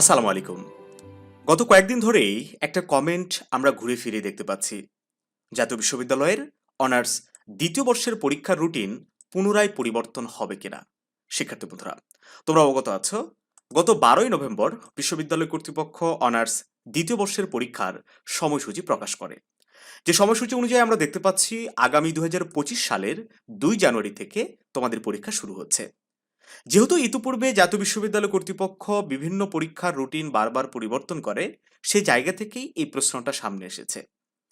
আসসালামু আলাইকুম। গত কয়েকদিন ধরেই একটা কমেন্ট আমরা ঘুরে ফিরে দেখতে পাচ্ছি। জাতীয় বিশ্ববিদ্যালয়ের অনার্স দ্বিতীয় বর্ষের পরীক্ষার রুটিন পুনরায় পরিবর্তন হবে কিনা? শিক্ষার্থী বন্ধুরা, তোমরা অবগত আছো, গত বারোই নভেম্বর বিশ্ববিদ্যালয় কর্তৃপক্ষ অনার্স দ্বিতীয় বর্ষের পরীক্ষার সময়সূচি প্রকাশ করে। যে সময়সূচি অনুযায়ী আমরা দেখতে পাচ্ছি, আগামী দু হাজার পঁচিশ সালের দুই জানুয়ারি থেকে তোমাদের পরীক্ষা শুরু হচ্ছে। যেহেতু ইতিপূর্বে জাতীয় বিশ্ববিদ্যালয় কর্তৃপক্ষ বিভিন্ন পরীক্ষার রুটিন বারবার পরিবর্তন করে, সে জায়গা থেকেই এই প্রশ্নটা সামনে এসেছে।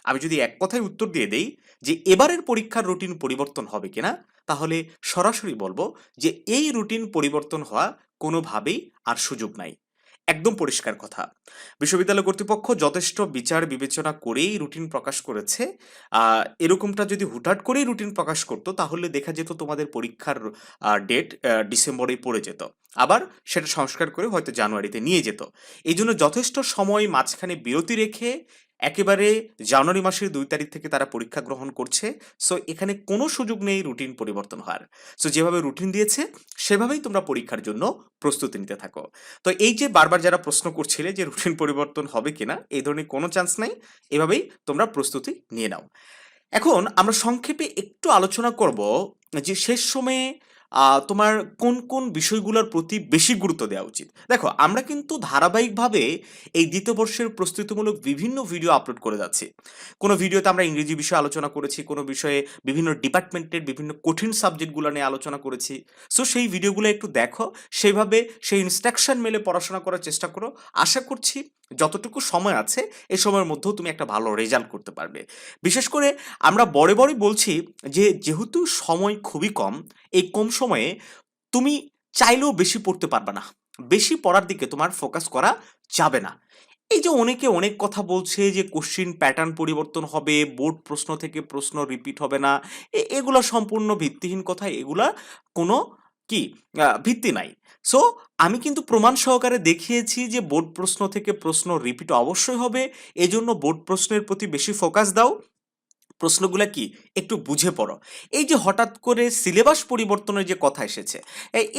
আমি যদি এক কথায় উত্তর দিয়ে দেই যে এবারের পরীক্ষার রুটিন পরিবর্তন হবে কিনা, তাহলে সরাসরি বলব যে এই রুটিন পরিবর্তন হওয়া কোনোভাবেই আর সুযোগ নাই। একদম পরিষ্কার কথা। বিশ্ববিদ্যালয় কর্তৃপক্ষ যথেষ্ট বিচার বিবেচনা করেই রুটিন প্রকাশ করেছে। এরকমটা যদি হুটহাট করেই রুটিন প্রকাশ করতো, তাহলে দেখা যেত তোমাদের পরীক্ষার ডেট ডিসেম্বরেই পড়ে যেত। আবার সেটা সংস্কার করে হয়তো জানুয়ারিতে নিয়ে যেত। এই জন্য যথেষ্ট সময় মাঝখানে বিরতি রেখে একেবারে জানুয়ারি মাসের দুই তারিখ থেকে তারা পরীক্ষা গ্রহণ করছে। সো এখানে কোনো সুযোগ নেই রুটিন পরিবর্তন হওয়ার। সো যেভাবে রুটিন দিয়েছে, সেভাবেই তোমরা পরীক্ষার জন্য প্রস্তুতি নিতে থাকো। তো এই যে বারবার যারা প্রশ্ন করছিলে যে রুটিন পরিবর্তন হবে কিনা, এই ধরনের কোনো চান্স নাই। এভাবেই তোমরা প্রস্তুতি নিয়ে নাও। এখন আমরা সংক্ষেপে একটু আলোচনা করব যে শেষ সময়ে তোমার কোন কোন বিষয়গুলোর প্রতি বেশি গুরুত্ব দেওয়া উচিত? দেখো, আমরা কিন্তু ধারাবাহিকভাবে এই দ্বিতীয় বর্ষের প্রস্তুতিমূলক বিভিন্ন ভিডিও আপলোড করে যাচ্ছি। কোনো ভিডিওতে আমরা ইংরেজি বিষয়ে আলোচনা করেছি, কোনো বিষয়ে বিভিন্ন ডিপার্টমেন্টের বিভিন্ন কঠিন সাবজেক্টগুলো নিয়ে আলোচনা করেছি। সো সেই ভিডিওগুলো একটু দেখো, সেইভাবে সেই ইনস্ট্রাকশন মেলে পড়াশোনা করার চেষ্টা করো। আশা করছি যতটুকু সময় আছে, এই সময়ের মধ্যেও তুমি একটা ভালো রেজাল্ট করতে পারবে। বিশেষ করে আমরা বড় বড়ই বলছি যে, যেহেতু সময় খুবই কম, এই কম সময়ে তুমি চাইলেও বেশি পড়তে পারবে না। বেশি পড়ার দিকে তোমার ফোকাস করা যাবে না। এই যে অনেকে অনেক কথা বলছে যে কোশ্চিন প্যাটার্ন পরিবর্তন হবে বোর্ড প্রশ্ন থেকে প্রশ্ন রিপিট হবে না এ- এগুলো সম্পূর্ণ ভিত্তিহীন কথা, এগুলা কোনো কি? ভিত্তি নাই। সো আমি কিন্তু প্রমাণ সহকারে দেখিয়েছি যে বোর্ড প্রশ্ন থেকে প্রশ্ন রিপিট অবশ্যই হবে। এজন্য বোর্ড প্রশ্নের প্রতি বেশি ফোকাস দাও। প্রশ্নগুলো কি? একটু বুঝে পড়ো। এই যে হঠাৎ করে সিলেবাস পরিবর্তনের যে কথা এসেছে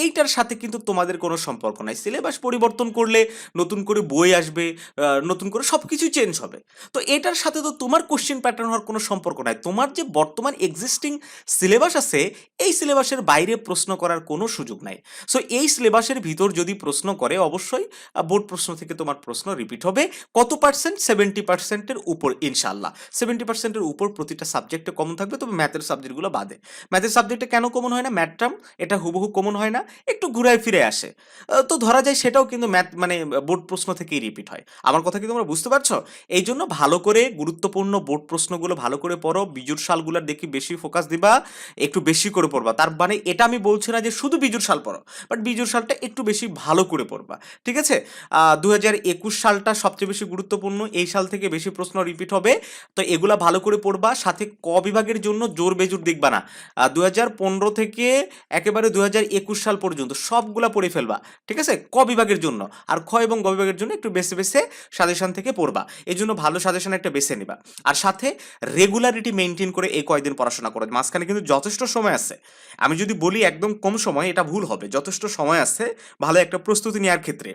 এইটার সাথে কিন্তু তোমাদের কোনো সম্পর্ক নাই। সিলেবাস পরিবর্তন করলে নতুন করে বই আসবে নতুন করে সব কিছু চেঞ্জ হবে। তো এটার সাথে তো তোমার কোশ্চেন প্যাটার্ন হওয়ার কোনো সম্পর্ক নাই। তোমার যে বর্তমান এক্সিস্টিং সিলেবাস আছে, এই সিলেবাসের বাইরে প্রশ্ন করার কোনো সুযোগ নাই। সো এই সিলেবাসের ভিতর যদি প্রশ্ন করে, অবশ্যই বোর্ড প্রশ্ন থেকে তোমার প্রশ্ন রিপিট হবে। কত পার্সেন্ট সেভেন্টি পার্সেন্টের উপর ইনশাল্লাহ সেভেন্টি পার্সেন্টের উপর প্রতিটা সাবজেক্টে কমন থাকবে, তবে ম্যাথের সাবজেক্টগুলো বাদে। ম্যাথের সাবজেক্টে কেন কমন হয় না? ম্যাথ টার্ম এটা হুবহু কমন হয় না, একটু ঘুরায় ফিরে আসে। তো ধরা যায় সেটাও কিন্তু ম্যাথ মানে বোর্ড প্রশ্ন থেকেই রিপিট হয়। আমার কথা কি তোমরা বুঝতে পারছ? এই জন্য ভালো করে, গুরুত্বপূর্ণ বোর্ড প্রশ্নগুলো ভালো করে পড়ো, বিজুর সালগুলোর দেখি বেশি ফোকাস দিবা, একটু বেশি করে পড়বা। তার মানে এটা আমি বলছি না যে শুধু বিজুর সাল পড়ো বাট বিজুর সালটা একটু বেশি ভালো করে পড়বা। ঠিক আছে? দু হাজার একুশ সালটা সবচেয়ে বেশি গুরুত্বপূর্ণ, এই সাল থেকে বেশি প্রশ্ন রিপিট হবে। তো এগুলা ভালো করে পড়বা, সাথে ক বিভাগের জন্য জোর বেজুর দেখবা না। দু হাজার পনেরো থেকে একেবারে দু সাল পর্যন্ত সবগুলা পড়ে ফেলবা, ঠিক আছে? ক বিভাগের জন্য। আর খ এবং গ বিভাগের জন্য একটু বেছে বেছে সাজেশন থেকে পড়বা। এই জন্য ভালো সাজেশন একটা বেছে নিবা। আর সাথে রেগুলারিটি মেনটেন করে এই কয়দিন পড়াশোনা করো। মাঝখানে কিন্তু যথেষ্ট সময় আছে। আমি যদি বলি একদম কম সময়, এটা ভুল হবে। যথেষ্ট সময় আছে, ভালো একটা প্রস্তুতি নেওয়ার ক্ষেত্রে।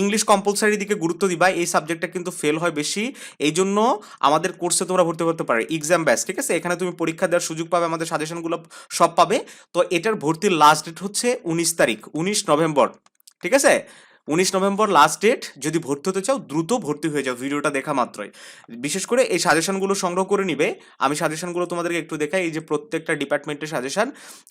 ইংলিশ কম্পালসারি দিকে গুরুত্ব দিবা, এই সাবজেক্টটা কিন্তু ফেল হয় বেশি। এই জন্য আমাদের কোর্সে তোমরা ভর্তি করতে পারো এক্সাম ব্যাচ ঠিক আছে? এখানে তুমি পরীক্ষা দেওয়ার সুযোগ পাবে, আমাদের সাজেশনগুলো সব পাবে। তো এটার ভর্তির লাস্ট ডেট হচ্ছে উনিশ তারিখ, উনিশ নভেম্বর, ঠিক আছে? উনিশ নভেম্বর লাস্ট ডেট যদি ভর্তি হতে চাও, দ্রুত ভর্তি হয়ে যাও, ভিডিওটা দেখা মাত্রই। বিশেষ করে এই সাজেশনগুলো সংগ্রহ করে নিবে। আমি সাজেশনগুলো তোমাদেরকে একটু দেখাই, এই যে প্রত্যেকটা ডিপার্টমেন্টের সাজেশন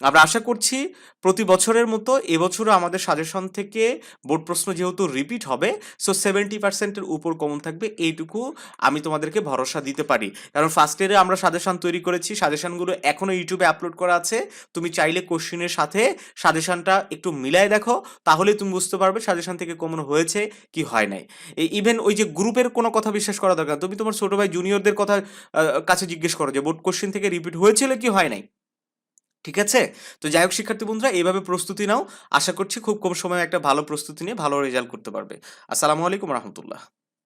আমরা আশা করছি প্রতি বছরের মতো এবছরও আমাদের সাজেশন থেকে বোর্ড প্রশ্ন যেহেতু রিপিট হবে সো সেভেন্টি পার্সেন্টের উপর কমন থাকবে, এইটুকু আমি তোমাদেরকে ভরসা দিতে পারি। কারণ ফার্স্ট ইয়ারে আমরা সাজেশন তৈরি করেছি সাজেশনগুলো এখনও ইউটিউবে আপলোড করা আছে। তুমি চাইলে কোশ্চেনের সাথে সাজেশনটা একটু মিলায় দেখো, তাহলে তুমি বুঝতে পারবে সাজেশন থেকে কমন হয়েছে কি হয় নাই। ইভেন ওই যে গ্রুপের কোনো কথা বিশ্বাস করা দরকার তুমি তোমার ছোটো ভাই জুনিয়রদের কথা কাছে জিজ্ঞেস করো যে বোর্ড কোশ্চেন থেকে রিপিট হয়েছিল কি হয় নাই? ঠিক আছে? তো যাই হোক, শিক্ষার্থী বন্ধুরা এইভাবে প্রস্তুতি নাও। আশা করছি খুব কম সময়ে একটা ভালো প্রস্তুতি নিয়ে ভালো রেজাল্ট করতে পারবে। আসসালামু আলাইকুম রহমতুল্লাহ।